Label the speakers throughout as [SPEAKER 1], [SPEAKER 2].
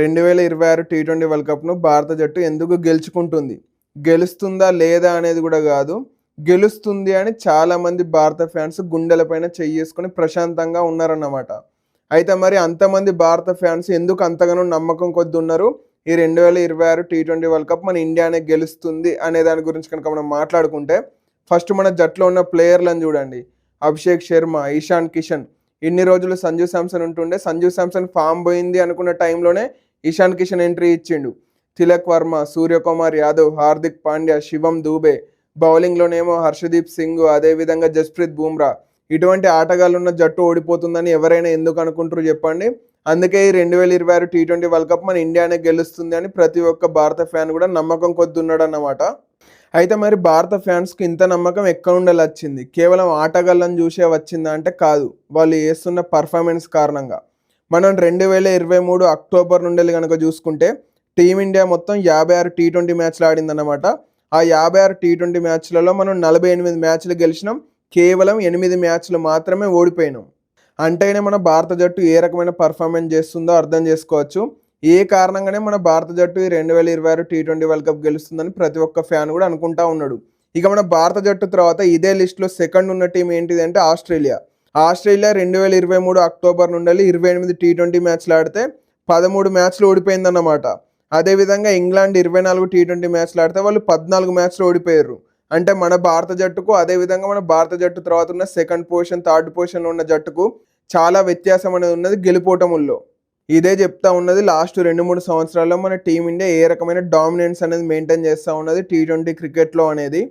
[SPEAKER 1] రెండు వేల ఇరవై ఆరు టీ ట్వంటీ వరల్డ్ కప్ను భారత జట్టు ఎందుకు గెలుచుకుంటుంది? గెలుస్తుందా లేదా అనేది కూడా కాదు. గెలుస్తుంది అని చాలామంది భారత ఫ్యాన్స్ గుండెలపైన చేసుకొని ప్రశాంతంగా ఉన్నారన్నమాట. అయితే మరి అంతమంది భారత ఫ్యాన్స్ ఎందుకు అంతగానో నమ్మకం కొద్ది ఉన్నారు? ఈ రెండు వేల ఇరవై ఆరు టీ ట్వంటీ వరల్డ్ కప్ మన ఇండియానే గెలుస్తుంది అనే దాని గురించి కనుక మనం మాట్లాడుకుంటే ఫస్ట్ మన జట్లో ఉన్న ప్లేయర్లను చూడండి. అభిషేక్ శర్మ ఇషాన్ కిషన్ ఇన్ని రోజులు సంజు శాంసన్ ఉంటుండే. సంజు శాంసన్ ఫామ్ పోయింది అనుకున్న టైంలోనే ఇషాన్ కిషన్ ఎంట్రీ ఇచ్చిండు. తిలక్ వర్మ సూర్యకుమార్ యాదవ్ హార్దిక్ పాండ్యా శివం దూబే బౌలింగ్లోనేమో హర్షదీప్ సింగ్ అదేవిధంగా జస్ప్రీత్ బూమ్రా. ఇటువంటి ఆటగాళ్ళు ఉన్న జట్టు ఓడిపోతుందని ఎవరైనా ఎందుకు అనుకుంటారు చెప్పండి. అందుకే ఈ రెండు వేల ఇరవై ఆరు టీ ట్వంటీ వరల్డ్ కప్ మన ఇండియానే గెలుస్తుంది అని ప్రతి ఒక్క భారత ఫ్యాన్ కూడా నమ్మకం కొద్ది ఉన్నాడు అన్నమాట అయితే మరి భారత ఫ్యాన్స్కి ఇంత నమ్మకం ఎక్కడ ఉండాలి వచ్చింది? కేవలం ఆటగాళ్ళని చూసే వచ్చిందా అంటే కాదు. వాళ్ళు చేస్తున్న పర్ఫార్మెన్స్ కారణంగా. మనం రెండు వేల ఇరవై మూడు అక్టోబర్ నుండి కనుక చూసుకుంటే టీమిండియా మొత్తం యాభై ఆరు టీ ట్వంటీ మ్యాచ్లు ఆడిందన్నమాట. ఆ యాభై ఆరు టీ ట్వంటీ మ్యాచ్లలో మనం నలభై ఎనిమిది మ్యాచ్లు గెలిచినాం. కేవలం ఎనిమిది మ్యాచ్లు మాత్రమే ఓడిపోయినాం. అంటేనే మన భారత జట్టు ఏ రకమైన పర్ఫార్మెన్స్ చేస్తుందో అర్థం చేసుకోవచ్చు. ఏ కారణంగానే మన భారత జట్టు ఈ రెండు వేల ఇరవై ఆరు టీ ట్వంటీ వరల్డ్ కప్ గెలుస్తుందని ప్రతి ఒక్క ఫ్యాన్ కూడా అనుకుంటా ఉన్నాడు. ఇక మన భారత జట్టు తర్వాత ఇదే లిస్ట్లో సెకండ్ ఉన్న టీం ఏంటిది అంటే ఆస్ట్రేలియా. ఆస్ట్రేలియా రెండు వేల ఇరవై మూడు అక్టోబర్ నుండి ఇరవై ఎనిమిది టీ ట్వంటీ మ్యాచ్లు ఆడితే పదమూడు మ్యాచ్లు ఓడిపోయిందన్నమాట. అదేవిధంగా ఇంగ్లాండ్ ఇరవై నాలుగు టీ ట్వంటీ మ్యాచ్లు ఆడితే వాళ్ళు పద్నాలుగు మ్యాచ్లు ఓడిపోయారు. అంటే మన భారత జట్టుకు అదేవిధంగా మన భారత జట్టు తర్వాత ఉన్న సెకండ్ పొజిషన్ థర్డ్ పొజిషన్లో ఉన్న జట్టుకు చాలా వ్యత్యాసం అనేది ఉన్నది గెలుపోటముల్లో ఇదే చెప్తా ఉన్నది లాస్ట్ రెండు మూడు సంవత్సరాల్లో మన టీమిండియా ఏ రకమైన డామినెన్స్ అనేది మెయింటైన్ చేస్తూ ఉన్నది టీ ట్వంటీ క్రికెట్లో అనేది.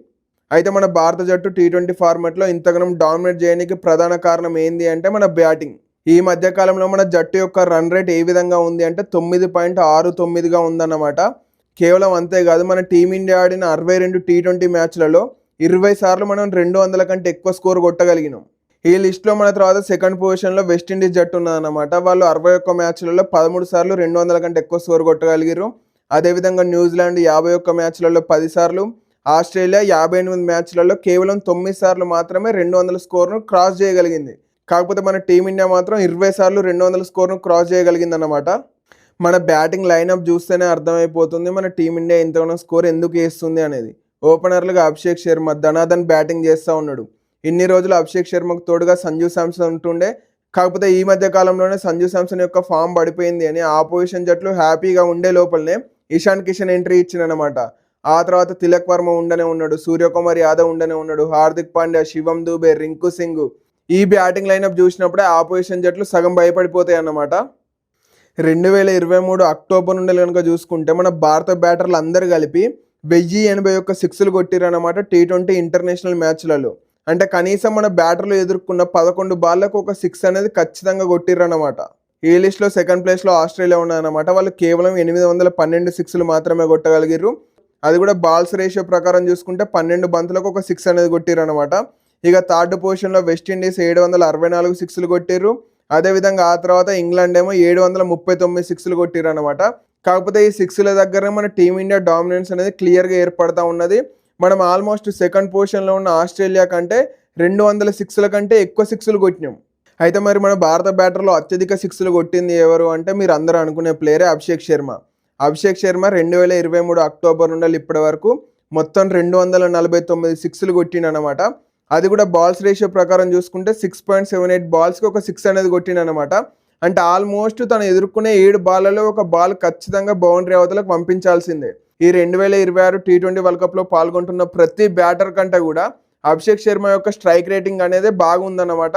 [SPEAKER 1] అయితే మన భారత జట్టు టీ ట్వంటీ ఫార్మాట్లో ఇంతగానం డామినేట్ చేయడానికి ప్రధాన కారణం ఏంది అంటే మన బ్యాటింగ్ ఈ మధ్య కాలంలో మన జట్టు యొక్క రన్ రేట్ ఏ విధంగా ఉంది అంటే తొమ్మిది పాయింట్ ఆరు తొమ్మిదిగా ఉందన్నమాట. కేవలం అంతేకాదు మన టీమిండియా ఆడిన అరవై రెండు టీ ట్వంటీ మ్యాచ్లలో ఇరవై సార్లు మనం రెండు వందల కంటే ఎక్కువ స్కోర్ కొట్టగలిగినాం. ఈ లిస్ట్లో మన తర్వాత సెకండ్ పొజిషన్లో వెస్టిండీస్ జట్టు ఉన్నదన్నమాట. వాళ్ళు అరవై ఒక్క మ్యాచ్లలో పదమూడు సార్లు రెండు వందల కంటే ఎక్కువ స్కోర్ కొట్టగలిగారు అదేవిధంగా న్యూజిలాండ్ యాభై ఒక్క మ్యాచ్లలో పది సార్లు ఆస్ట్రేలియా యాభై ఎనిమిది మ్యాచ్లలో కేవలం తొమ్మిది సార్లు మాత్రమే రెండు వందల స్కోర్ను క్రాస్ చేయగలిగింది. కాకపోతే మన టీమిండియా మాత్రం ఇరవై సార్లు రెండు వందల స్కోర్ను క్రాస్ చేయగలిగింది అన్నమాట మన బ్యాటింగ్ లైనప్ చూస్తేనే అర్థమైపోతుంది మన టీమిండియా ఇంతగానో స్కోర్ ఎందుకు వేస్తుంది అనేది. ఓపెనర్లుగా అభిషేక్ శర్మ ధనాధన్ బ్యాటింగ్ చేస్తూ ఉన్నాడు. ఇన్ని రోజులు అభిషేక్ శర్మకు తోడుగా సంజు శాంసన్ ఉంటుండే. కాకపోతే ఈ మధ్య కాలంలోనే సంజు శాంసన్ యొక్క ఫామ్ పడిపోయింది అని ఆపోజిషన్ జట్లు హ్యాపీగా ఉండే లోపలనే ఇషాన్ కిషన్ ఎంట్రీ ఇచ్చిననమాట. ఆ తర్వాత తిలక్ వర్మ ఉండనే ఉన్నాడు సూర్యకుమార్ యాదవ్ ఉండనే ఉన్నాడు హార్దిక్ పాండ్యా శివం దూబే రింకు సింగ్ ఈ బ్యాటింగ్ లైనప్ చూసినప్పుడే ఆపోజిషన్ జట్లు సగం భయపడిపోతాయి అన్నమాట రెండు వేల ఇరవై మూడు అక్టోబర్ నుండి కనుక చూసుకుంటే మన భారత బ్యాటర్లు అందరు కలిపి వెయ్యి ఎనభై ఒక్క సిక్స్లు కొట్టిరన్నమాట టీ ట్వంటీ ఇంటర్నేషనల్ మ్యాచ్లలో అంటే కనీసం మన బ్యాటర్లు ఎదుర్కొన్న పదకొండు బాళ్ళకు ఒక సిక్స్ అనేది ఖచ్చితంగా కొట్టిర్రన్నమాట. ఈ లిస్ట్లో సెకండ్ ప్లేస్లో ఆస్ట్రేలియా ఉన్నారన్నమాట వాళ్ళు కేవలం ఎనిమిది వందల పన్నెండు సిక్స్లు మాత్రమే కొట్టగలిగారు అది కూడా బాల్స్ రేషియో ప్రకారం చూసుకుంటే పన్నెండు బంతులకు ఒక సిక్స్ అనేది కొట్టిరన్నమాట ఇక థర్డ్ పొజిషన్లో వెస్టిండీస్ ఏడు వందల అరవై నాలుగు సిక్స్లు కొట్టిర్రు. అదేవిధంగా ఆ తర్వాత ఇంగ్లాండ్ ఏమో ఏడు వందల ముప్పై తొమ్మిది సిక్స్లు కొట్టిర్రు అనమాట కాకపోతే ఈ సిక్స్ల దగ్గర మన టీమిండియా డామినెన్స్ అనేది క్లియర్గా ఏర్పడతా ఉన్నది. మనం ఆల్మోస్ట్ సెకండ్ పొజిషన్లో ఉన్న ఆస్ట్రేలియా కంటే రెండు వందల సిక్స్ల కంటే ఎక్కువ సిక్స్లు కొట్టినాం. అయితే మరి మన భారత బ్యాటర్లో అత్యధిక సిక్స్లు కొట్టింది ఎవరు అంటే మీరు అందరూ అనుకునే ప్లేయరే అభిషేక్ శర్మ. అభిషేక్ శర్మ రెండు వేల ఇరవై మూడు అక్టోబర్ నుండి ఇప్పటి వరకు మొత్తం రెండు వందల నలభై తొమ్మిది సిక్స్లు కొట్టిండనమాట అది కూడా బాల్స్ రేషియో ప్రకారం చూసుకుంటే సిక్స్ పాయింట్ సెవెన్ ఎయిట్ బాల్స్కి ఒక సిక్స్ అనేది కొట్టిండనమాట అంటే ఆల్మోస్ట్ తను ఎదుర్కొనే ఏడు బాల్లలో ఒక బాల్ ఖచ్చితంగా బౌండరీ అవతలకు పంపించాల్సిందే. ఈ రెండు వేల ఇరవై ఆరు టీ ట్వంటీ వరల్డ్ కప్లో పాల్గొంటున్న ప్రతి బ్యాటర్ కంటే కూడా అభిషేక్ శర్మ యొక్క స్ట్రైక్ రేటింగ్ అనేది బాగుందన్నమాట.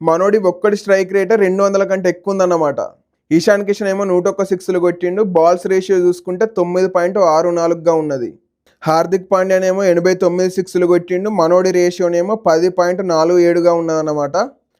[SPEAKER 1] మనోడి ఒక్కడి స్ట్రైక్ రేట్ రెండు వందల కంటే ఎక్కువ ఉందన్నమాట ఈశాన్ కిషన్ ఏమో నూట ఒక్క సిక్స్లు కొట్టిండు. బాల్స్ రేషియో చూసుకుంటే తొమ్మిది పాయింట్ ఆరు నాలుగుగా ఉన్నది. హార్దిక్ పాండ్యానేమో ఎనభై తొమ్మిది సిక్స్లు కొట్టిండు. మనోడి రేషియోనేమో పది పాయింట్ నాలుగు ఏడుగా ఉన్నదన్నమాట.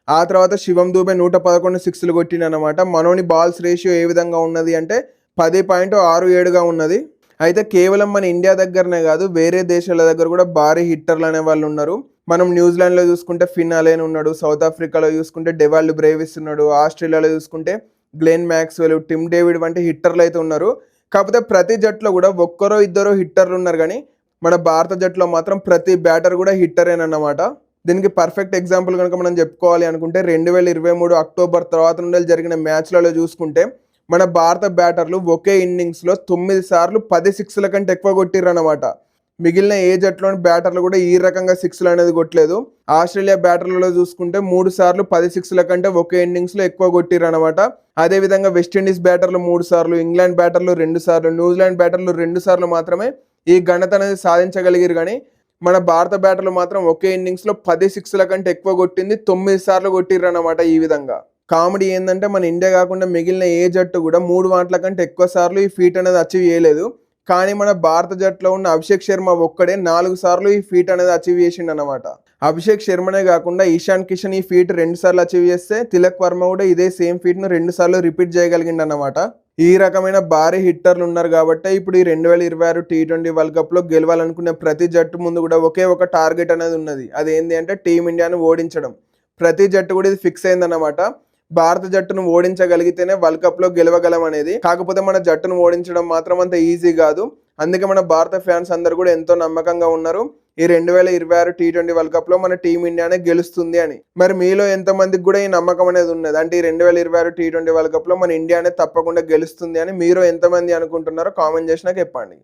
[SPEAKER 1] ఆ తర్వాత శివం దూబే నూట పదకొండు సిక్స్లు కొట్టిండనమాట మనోని బాల్స్ రేషియో ఏ విధంగా ఉన్నది అంటే పది పాయింట్ ఆరు ఏడుగా ఉన్నది. అయితే కేవలం మన ఇండియా దగ్గరనే కాదు వేరే దేశాల దగ్గర కూడా భారీ హిట్టర్లు అనే వాళ్ళు ఉన్నారు. మనం న్యూజిలాండ్లో చూసుకుంటే ఫినాలేన్ ఉన్నాడు సౌత్ ఆఫ్రికాలో చూసుకుంటే డెవాల్డ్ బ్రేవిస్ ఉన్నాడు ఆస్ట్రేలియాలో చూసుకుంటే గ్లెన్ మ్యాక్స్వెల్ టిమ్ డేవిడ్ వంటి హిట్టర్లు అయితే ఉన్నారు. కాకపోతే ప్రతి జట్లో కూడా ఒక్కరో ఇద్దరో హిట్టర్లు ఉన్నారు కానీ మన భారత జట్టులో మాత్రం ప్రతి బ్యాటర్ కూడా హిట్టరేనన్నమాట. దీనికి పర్ఫెక్ట్ ఎగ్జాంపుల్ కనుక మనం చెప్పుకోవాలి అనుకుంటే రెండు వేల ఇరవై మూడు అక్టోబర్ తర్వాత నుండి జరిగిన మ్యాచ్లలో చూసుకుంటే మన భారత బ్యాటర్లు ఒకే ఇన్నింగ్స్లో తొమ్మిది సార్లు పది సిక్స్ల కంటే ఎక్కువ కొట్టిర్రు అనమాట మిగిలిన ఏ జట్లోని బ్యాటర్లు కూడా ఈ రకంగా సిక్స్లు అనేది కొట్టలేదు. ఆస్ట్రేలియా బ్యాటర్లలో చూసుకుంటే మూడు సార్లు పది సిక్స్ల కంటే ఒకే ఇన్నింగ్స్లో ఎక్కువ కొట్టిర్రు అనమాట అదేవిధంగా వెస్టిండీస్ బ్యాటర్లు మూడు సార్లు ఇంగ్లాండ్ బ్యాటర్లు రెండు సార్లు న్యూజిలాండ్ బ్యాటర్లు రెండు సార్లు మాత్రమే ఈ ఘనత అనేది సాధించగలిగారు కానీ మన భారత బ్యాటర్లు మాత్రం ఒకే ఇన్నింగ్స్లో పది సిక్స్ల కంటే ఎక్కువ కొట్టింది తొమ్మిది సార్లు కొట్టిర్రు అనమాట ఈ విధంగా. కామెడీ ఏంటంటే మన ఇండియా కాకుండా మిగిలిన ఏ జట్టు కూడా మూడు వాట్ల కంటే ఎక్కువ సార్లు ఈ ఫీట్ అనేది అచీవ్ చేయలేదు. కానీ మన భారత జట్టులో ఉన్న అభిషేక్ శర్మ ఒక్కడే నాలుగు సార్లు ఈ ఫీట్ అనేది అచీవ్ చేసిండు అనమాట అభిషేక్ శర్మనే కాకుండా ఈశాన్ కిషన్ ఈ ఫీట్ రెండు సార్లు అచీవ్ చేస్తే తిలక్ వర్మ కూడా ఇదే సేమ్ ఫీట్ను రెండు సార్లు రిపీట్ చేయగలిగిండు అనమాట ఈ రకమైన భారీ హిట్టర్లు ఉన్నారు కాబట్టి ఇప్పుడు ఈ రెండు వేల ఇరవై ఆరు టీ ట్వంటీ వరల్డ్ కప్లో గెలవాలనుకునే ప్రతి జట్టు ముందు కూడా ఒకే ఒక టార్గెట్ అనేది ఉన్నది. అది ఏంటి అంటే టీమిండియాను ఓడించడం. ప్రతి జట్టు కూడా ఇది ఫిక్స్ అయిందన్నమాట. భారత జట్టును ఓడించగలిగితేనే వరల్డ్ కప్లో గెలవగలం అనేది. కాకపోతే మన జట్టును ఓడించడం మాత్రం అంత ఈజీ కాదు. అందుకే మన భారత ఫ్యాన్స్ అందరు కూడా ఎంతో నమ్మకంగా ఉన్నారు. ఈ రెండు వేల ఇరవై ఆరు టీ ట్వంటీ వరల్డ్ కప్లో మన టీమిండియానే గెలుస్తుంది అని. మరి మీలో ఎంతమందికి కూడా ఈ నమ్మకం అనేది ఉన్నది? అంటే ఈ రెండు వేల ఇరవై ఆరు టీ ట్వంటీ వరల్డ్ కప్లో మన ఇండియానే తప్పకుండా గెలుస్తుంది అని మీరు ఎంతమంది అనుకుంటున్నారో కామెంట్ చేసినాక చెప్పండి.